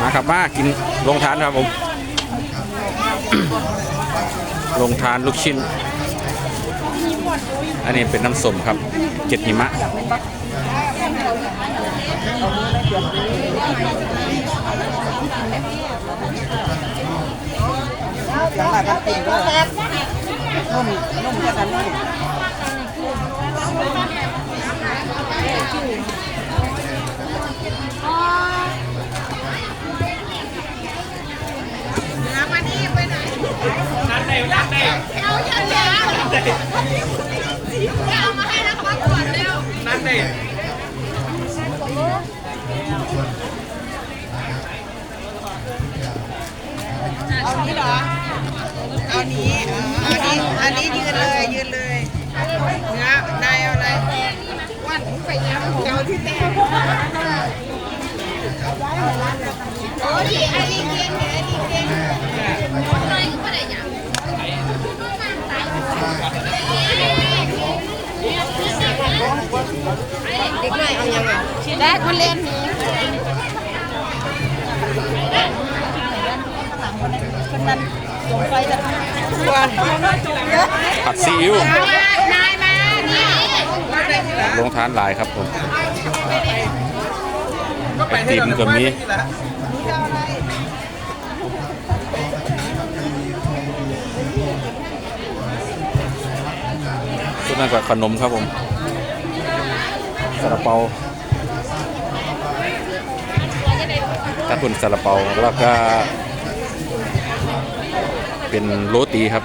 มาครับมากินลงทานครับผม ลงทานลูกชิ้น อันนี้เป็นน้ำส้มครับเกล็ดหิมะจังหวัดกันติ่งก็นุ่มนุ่มแค่กันนี่ เอานี้เหรอ เอานี้อ๋ออันนี้ อันนี้ยืนเลย ยืนเลยเนื้อ ไปย้ำเอาที่แต้มโอ้ยอันนี้เก่งเนี่ยอันนี้เก่งเด็กน้อยเอายังไงได้คนเล่นนี้คนนั้นจงไฟจะควรผัดซีอิ๊ว นายมา นี่ ลงทานหลายครับผมไอติมก็มีส่วนนั้นก็ขนมครับผมซาลาเปาถ้าคุณซาลาเปาแล้วก็เป็นโรตีครับ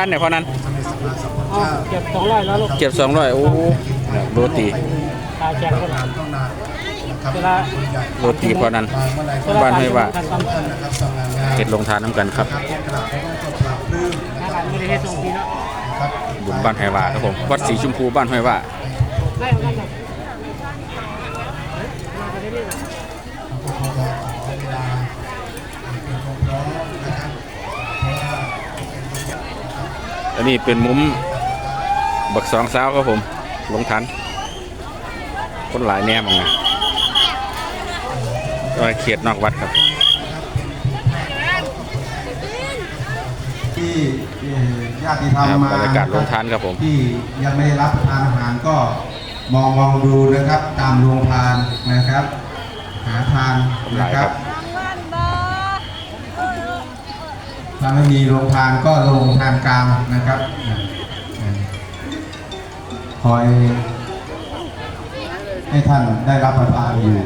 อันไหนพอนั้นเก็บสองร้อยแล้วลูกเก็บสองร้อยโอ้เนี่ยโรตีตาแจกคนเวลาโรตีพอนั้นบ้านห้วยว่าการทำงานเห็ดลงทานน้ำกันครับหน้าบ้านไม่ได้ให้ส่งทีเนาะบุญบ้านห้วยว่าครับผมวัดสีชมพูบ้านห้วยว่าได้เหมือนกันนะมาไปเรื่อย อันนี้เป็นมุมบักสองสาวครับผมลงทัน คนหลายแน่มังนะก็เขตนอกวัดครับ ที่เอ่อญาติธรรมครับมาบรรยากาศโรงทานครับผม ที่ยังไม่ได้รับประทานอาหารก็มองมองดูนะครับ ตามโรงทานนะครับ หาทานนะครับ ถ้าไม่มีโรงทานก็โรงทานกลางนะครับ คอยให้ท่านได้รับประทานอยู่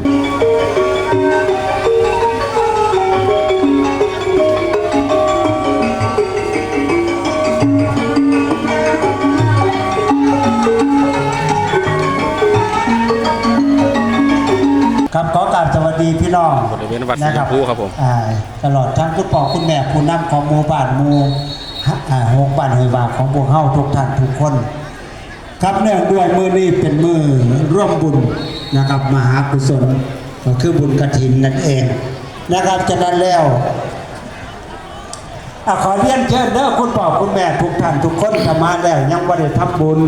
อกราบสวัสดีพี่น้องบริเวณวัดสีชมพูครับผมอ่าตลอดทั้งคุณพ่อคุณแม่ผู้นำของหมู่บ้านหมู่อ่าหกบ้านหอยบากของพวกเฮาทุกท่านทุกคนครับเนื่องด้วยมือนี้เป็นมือร่วมบุญนะครับมหากุศลก็คือบุญกฐินนั่นเองนะครับฉะนั้นแล้วอะขอเรียนเชิญเด้อคุณพ่อคุณแม่ทุกท่านทุกคนทำมาแล้ว ยังบ่ได้ทำบุญ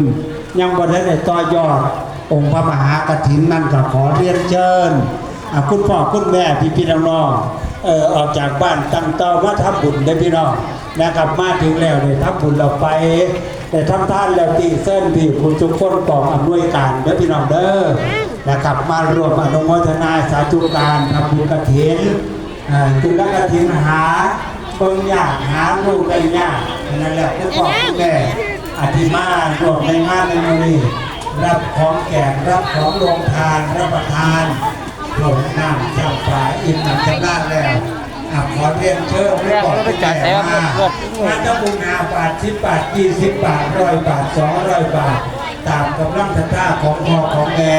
ยังบ่ได้ได้ต่อยอดองค์พระมหากฐินนั่นก็ขอเรียนเชิญอะ คุณพ่อคุณแม่พี่พี่น้องๆเออออกจากบ้านตั้งเตามาทำบุญได้พี่น้องนะครับมาถึงแล้วเนี่ยทำบุญเราไป แต่ทำท่านแล้วตีเส้นที่คุณทุกคนกองอำนวยการเด้อพี่น้องเด้อนะครับมารวมอนุโมทนาสาธุการทำบุญกฐินอ่าคือละกฐินหาเบิ่งยากหาลูกได้ยากนั่นแหละคุณพ่อคุณแม่อธิมารวมในงานในมือนี้รับของแกงรับของโรงทานรับประทาน ลงน้ำช่างฟ้าอิ่มน้ำชำนาญแล้วอะขอเรียนเชิญไม่บอกผู้แก่มาถ้าจะบุญหาบาทสิบบาทยี่สิบบาทร้อยบาทสองร้อยบาท ตามกำลังศรัทธาของพ่อของแม่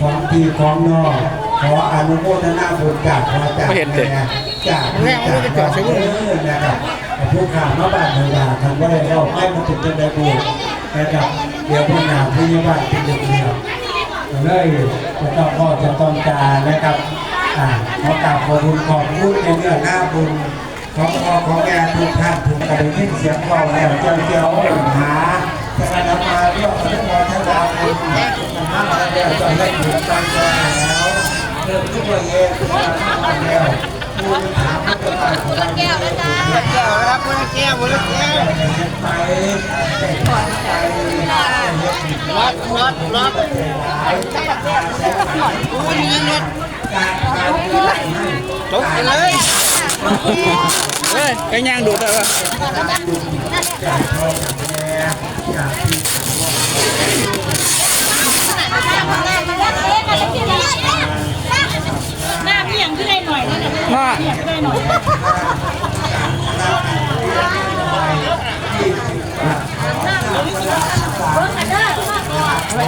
ของพี่ของน้องขออนุโมทนาบุญจากพ่อจากไม่เห็นสิแม่จากพี่จากน้องเด้อนะครับผู้ข่าวมาบ้านเมืองทำว่าได้เราไม่มาถึงจะได้บุญนะครับเดี๋ยวพี่นาผู้ยิ่บ้านเป็นเดียว เลยจะต้องพ่อจะต้องจานะครับอ่าขอกราบขอบคุณขอบคุณในเรื่องหน้าบุญของพ่อของแม่ทุกท่านทุกกระดิ่งที่เสียงเบาแล้วเจ้าเจ้าหาจะมาทำมาเรื่องของพอชนะบุญมาแล้วจะได้ถูกตั้งใจแล้วเริ่มทุกวันเย็นทุกวันแล้ว ผู้ถามผู้จะมาของเราแก้วนะจ๊ะแก้วรับคนละแก้วคนละแก้วไปไปรถรถรถกูมีเงินจบไปเลยเฮ้ยไอ้ย่างดูดได้ปะ หน้าพี่ยังขึ้นได้หน่อย เนี่ยมาพี่ยังขึ้นได้หน่อย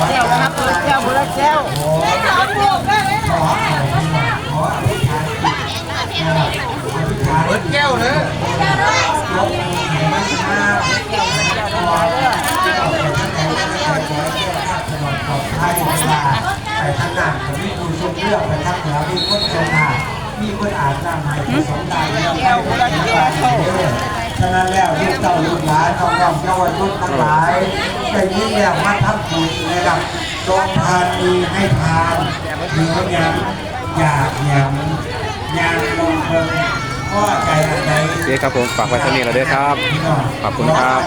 แก้วนะครับคนละแก้วคนละแก้วแก้วเลยให้เวลาไปทางนั้นผมมีคุณชมเลือกไปทางเหนือมีคนชมหา มีคนอานน้ำให้สองตาแล้วแก้วคนละแก้วฉะนั้นแล้วลูกเต่าลูกหลานน้องๆเยาวชนทั้งหลายแต่นี้แล้วมาทำบุญนะครับจงทานมีให้ทานเหรือยังอยากยังยังลงเพิ่มข้อใจอะไรโอเคครับผมฝากไว้เท่านี้แล้วเด้อครับ ขอบคุณครับ